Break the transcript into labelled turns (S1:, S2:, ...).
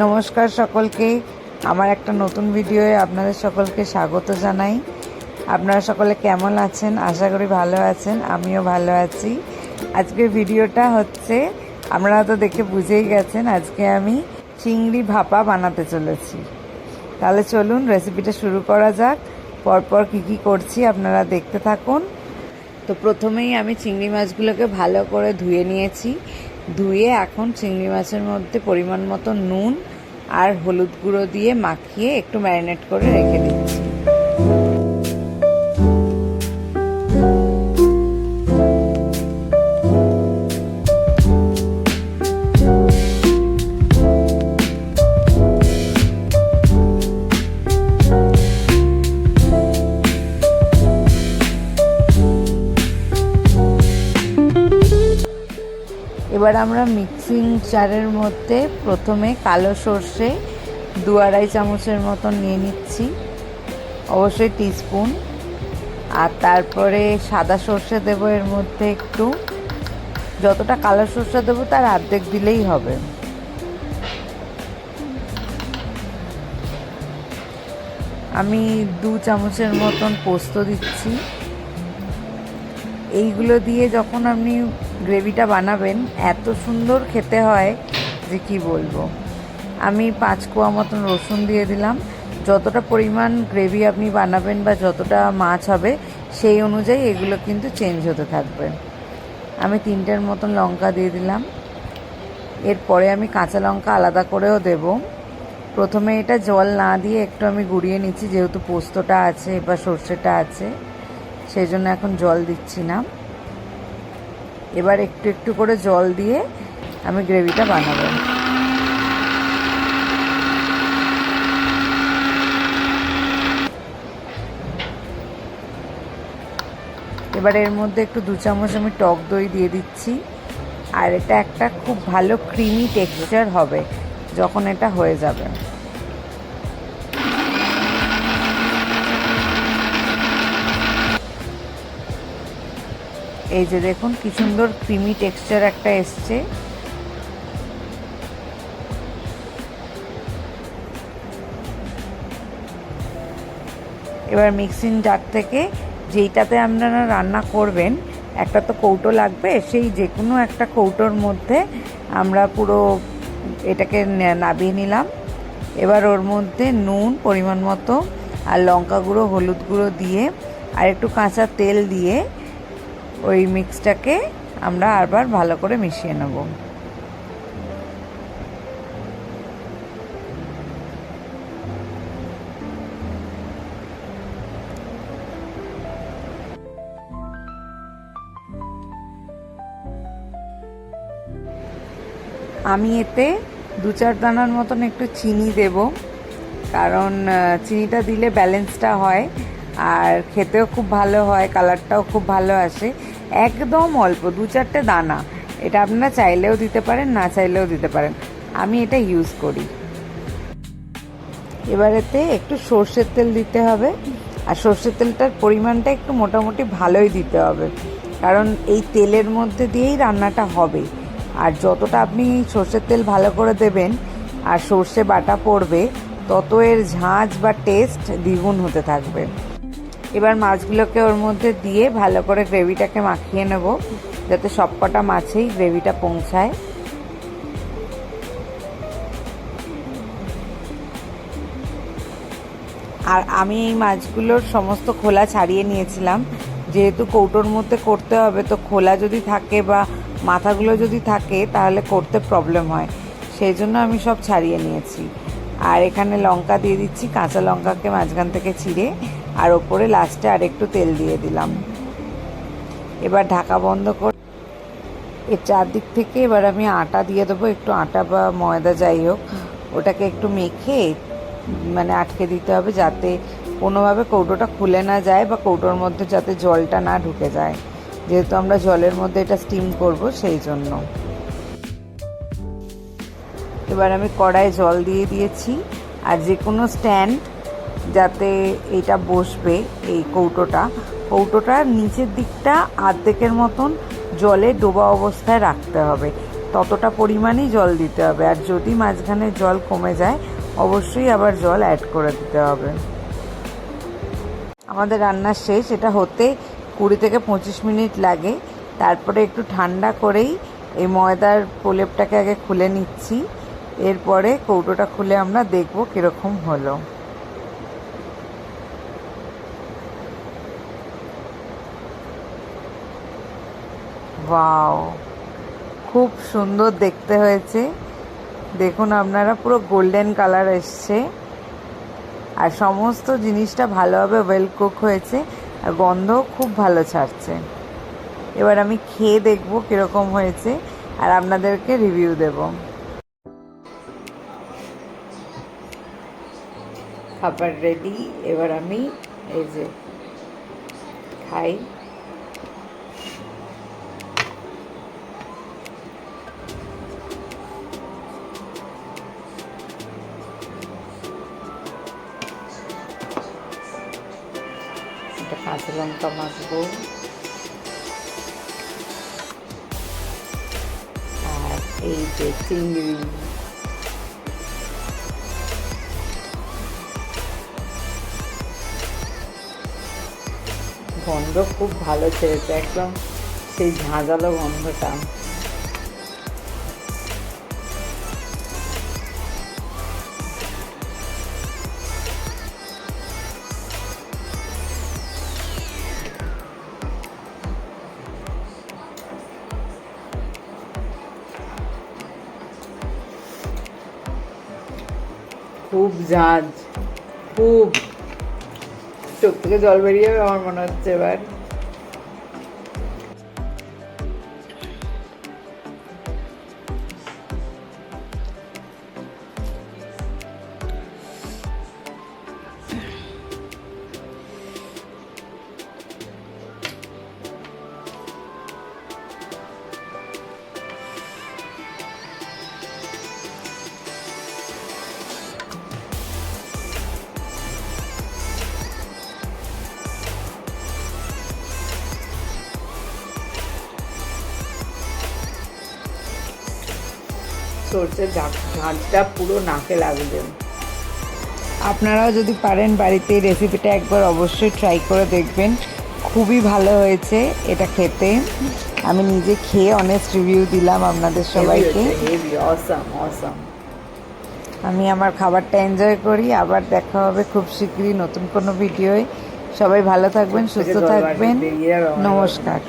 S1: নমস্কার সকলকে। আমার একটা নতুন ভিডিওয়ে আপনাদের সকলকে স্বাগত জানাই। আপনারা সকলে কেমন আছেন? আশা করি ভালো আছেন, আমিও ভালো আছি। আজকের ভিডিওটা হচ্ছে, আপনারা তো দেখে বুঝেই গেছেন, আজকে আমি চিংড়ি ভাপা বানাতে চলেছি। তাহলে চলুন রেসিপিটা শুরু করা যাক। পরপর কী কী করছি আপনারা দেখতে থাকুন। তো প্রথমেই আমি চিংড়ি মাছগুলোকে ভালো করে ধুয়ে নিয়েছি। ধুয়ে এখন চিংড়ি মাছের মধ্যে পরিমাণ মতো নুন আর হলুদ গুঁড়ো দিয়ে মাখিয়ে একটু ম্যারিনেট করে রেখে দিচ্ছি। আমরা মিক্সিং জারের মধ্যে প্রথমে কালো সর্ষে দু আড়াই চামচের মতন নিয়ে নিচ্ছি। অবশ্যই টিস্পুন আর তারপরে সাদা সর্ষে দেবো এর মধ্যে একটু। যতটা কালো সর্ষে দেবো তার অর্ধেক দিলেই হবে। আমি দু চামচের মতন পোস্ত দিচ্ছি। এইগুলো দিয়ে যখন আপনি গ্রেভিটা বানাবেন, এত সুন্দর খেতে হয় যে কি বলব। আমি পাঁচ কোয়া মতন রসুন দিয়ে দিলাম। যতটা পরিমাণ গ্রেভি আপনি বানাবেন বা যতটা মাছ হবে, সেই অনুযায়ী এগুলো কিন্তু চেঞ্জ হতে থাকবে। আমি তিনটের মতন লঙ্কা দিয়ে দিলাম। এরপরে আমি কাঁচা লঙ্কা আলাদা করেও দেব। প্রথমে এটা জল না দিয়ে একটু আমি গুঁড়িয়ে নিচ্ছি, যেহেতু পোস্তটা আছে বা সর্ষেটা আছে। সেই জন্য এখন জল দিচ্ছি না। এবার একটু একটু করে জল দিয়ে আমি গ্রেভিটা বানাবো। এবার এর মধ্যে একটু দু চামচ আমি টক দই দিয়ে দিচ্ছি। আর এটা একটা খুব ভালো ক্রিমি টেক্সচার হবে যখন এটা হয়ে যাবে। এই যে দেখুন, কি সুন্দর ক্রিমি টেক্সচার একটা এসছে। এবার মিক্সিং জার থেকে যেইটাতে আপনারা রান্না করবেন, একটা তো কৌটো লাগবে, সেই যে কোনো একটা কৌটোর মধ্যে আমরা পুরো এটাকে নাবিয়ে নিলাম। এবার ওর মধ্যে নুন পরিমাণ মতো আর লঙ্কা গুঁড়ো, হলুদ গুঁড়ো দিয়ে আর একটু কাঁচা তেল দিয়ে ওই মিক্সটাকে আমরা আবার ভালো করে মিশিয়ে নেব। আমি এতে দু চার দানার মতন একটু চিনি দেব, কারণ চিনিটা দিলে ব্যালেন্সটা হয়, আর খেতেও খুব ভালো হয় কালারটাও খুব ভালো আসে। একদম অল্প, দু চারটে দানা। এটা আপনারা চাইলেও দিতে পারেন, না চাইলেও দিতে পারেন। আমি এটা ইউজ করি। এবারেতে একটু সর্ষের তেল দিতে হবে। আর সর্ষের তেলটার পরিমাণটা একটু মোটামুটি ভালোই দিতে হবে। কারণ এই তেলের মধ্যে দিয়েই রান্নাটা হবে। আর যতটা আপনি সর্ষের তেল ভালো করে দেবেন, আর সর্ষে বাটা পড়বে, তত এর ঝাঁজ বা টেস্ট দ্বিগুণ হতে থাকবে। এবার মাছগুলোকে ওর মধ্যে দিয়ে ভালো করে গ্রেভিটাকে মাখিয়ে নেব, যাতে সবকটা মাছেই গ্রেভিটা পৌঁছায়। আর আমি এই মাছগুলোর সমস্ত খোলা ছাড়িয়ে নিয়েছিলাম। যেহেতু কৌটোর মধ্যে করতে হবে, তো খোলা যদি থাকে বা মাথাগুলো যদি থাকে, তাহলে করতে প্রবলেম হয়। সেই জন্য আমি সব ছাড়িয়ে নিয়েছি। আর এখানে লঙ্কা দিয়ে দিচ্ছি, কাঁচা লঙ্কাকে মাঝখান থেকে ছিঁড়ে আর ওপরে লাস্টে আর একটু তেল দিয়ে দিলাম। এবার ঢাকা বন্ধ করে এর চারদিক থেকে এবার আমি আটা দিয়ে দেবো, একটু আটা বা ময়দা যাই হোক। ওটাকে একটু মেখে মানে আটকে দিতে হবে যাতে কোনোভাবে কৌটোটা খুলে না যায় বা কৌটোর মধ্যে যাতে জলটা না ঢুকে যায়। যেহেতু আমরা জলের মধ্যে এটা স্টিম করব সেই জন্য। এবার আমি কড়াই জল দিয়ে দিয়েছি। আর যে কোনো স্ট্যান্ড যাতে এটা বসবে, এই কৌটোটা। কৌটোটার নিচের দিকটা আর্ধেকের মতন জলে ডোবা অবস্থায় রাখতে হবে। ততটা পরিমাণেই জল দিতে হবে। আর যদি মাঝখানে জল কমে যায়, অবশ্যই আবার জল অ্যাড করে দিতে হবে। আমাদের রান্না শেষ। এটা হতে কুড়ি থেকে পঁচিশ মিনিট লাগে। তারপরে একটু ঠান্ডা করেই এই ময়দার প্রলেপটাকে আগে খুলে নিচ্ছি। এরপরে কৌটোটা খুলে আমরা দেখব কীরকম হলো। ওয়াও খুব সুন্দর দেখতে হয়েছে। দেখুন, আপনারা পুরো গোল্ডেন কালার এসছে। আর সমস্ত জিনিসটা ভালোভাবে ওয়েল কুক হয়েছে। আর গন্ধও খুব ভালো ছাড়ছে। এবার আমি খেয়ে দেখব কীরকম হয়েছে। আর আপনাদেরকে রিভিউ দেব। খাবার রেডি এবার আমি এই যে খাই। লঙ্কা মাখবো আর এই যে চিংড়ি গন্ধ খুব ভালো ছেড়েছে একদম সেই ঝাঁঝালো গন্ধটা। খুব জাজ খুব। চোখ থেকে জল বেরিয়ে যাবে আমার মনে হচ্ছে এবার। সরষের ঝাঁঝটা পুরো নাকে লাগবে। আপনারাও যদি পারেন বাড়িতে এই রেসিপিটা একবার অবশ্যই ট্রাই করে দেখবেন। খুবই ভালো হয়েছে এটা খেতে। আমি নিজে খেয়ে অনেস্ট রিভিউ দিলাম আপনাদের সবাইকে। আমি আমার খাবারটা এনজয় করি। আবার দেখা হবে খুব শীঘ্রই নতুন কোনো ভিডিওয় সবাই ভালো থাকবেন সুস্থ থাকবেন। নমস্কার।